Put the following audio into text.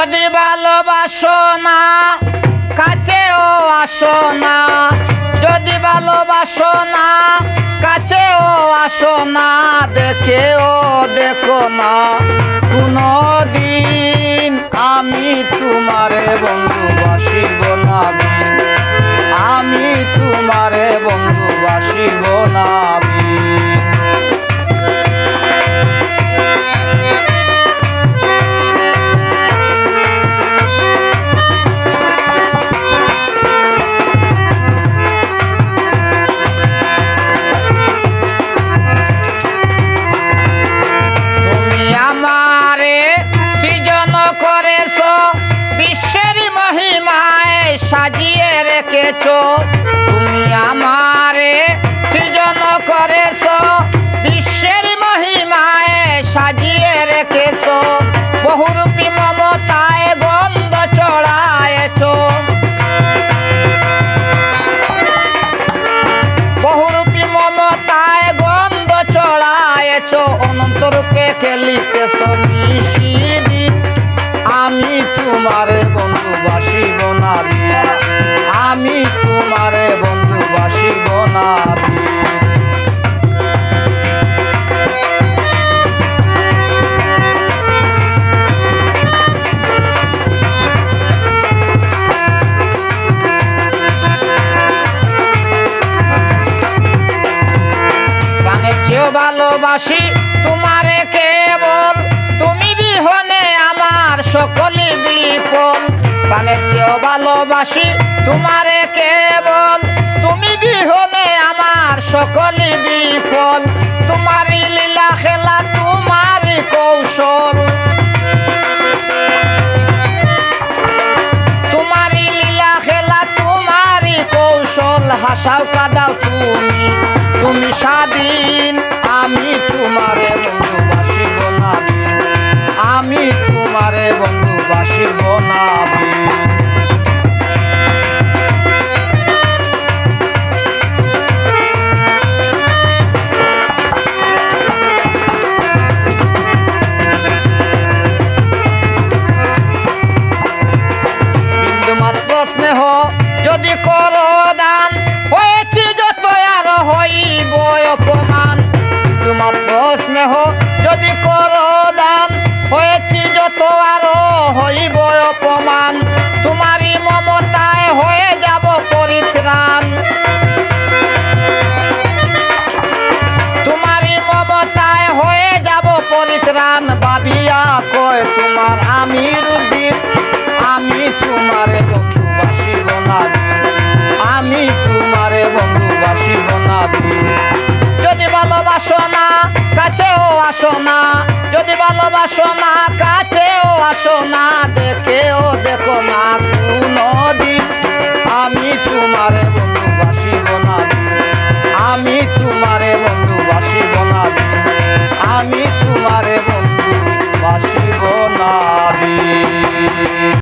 যদি ভালোবাসো না, কাছেও আসো না। যদি ভালোবাসো না, কাছেও আসো না, দেখেও দেখো না। কোনো রেখেছ তুমি আমারে সৃজন করেছ, বিশ্বের মহিমায় সাজিয়ে রেখেছ, বহুরূপী মমতায় গন্ধ চড়ায়েছ বহুরূপী মমতায় গন্ধ চড়ায়েছ অনন্ত রূপে খেলিতেছ চেয়েও ভালোবাসি, তোমারে কেবল। তুমি বিহনে আমার সকলে বিফল প্রাণের চেয়েও ভালোবাসি, তোমারে কেবল। তুমি বিহনে আমার সকলে বিফল তোমারই লীলা খেলা হাসাও কাদাও তুমি। তুমি স্বাধীন, আমি তোমারে বন্ধু বাসিব না আমি তোমারে বন্ধু বাসিব না কয় তোমার আমি রুদ্দিন আমি তোমারে বন্ধু বাসিব না আমি তোমারে বন্ধু বাসিব না। যদি ভালোবাসো না কাছেও আসো না যদি ভালোবাসো না কাছেও আসো না দেখেও দেখো না কোনো দিন আমি তোমারে বন্ধু বাসিব না আমি তোমারে বন্ধু বাসিব না আমি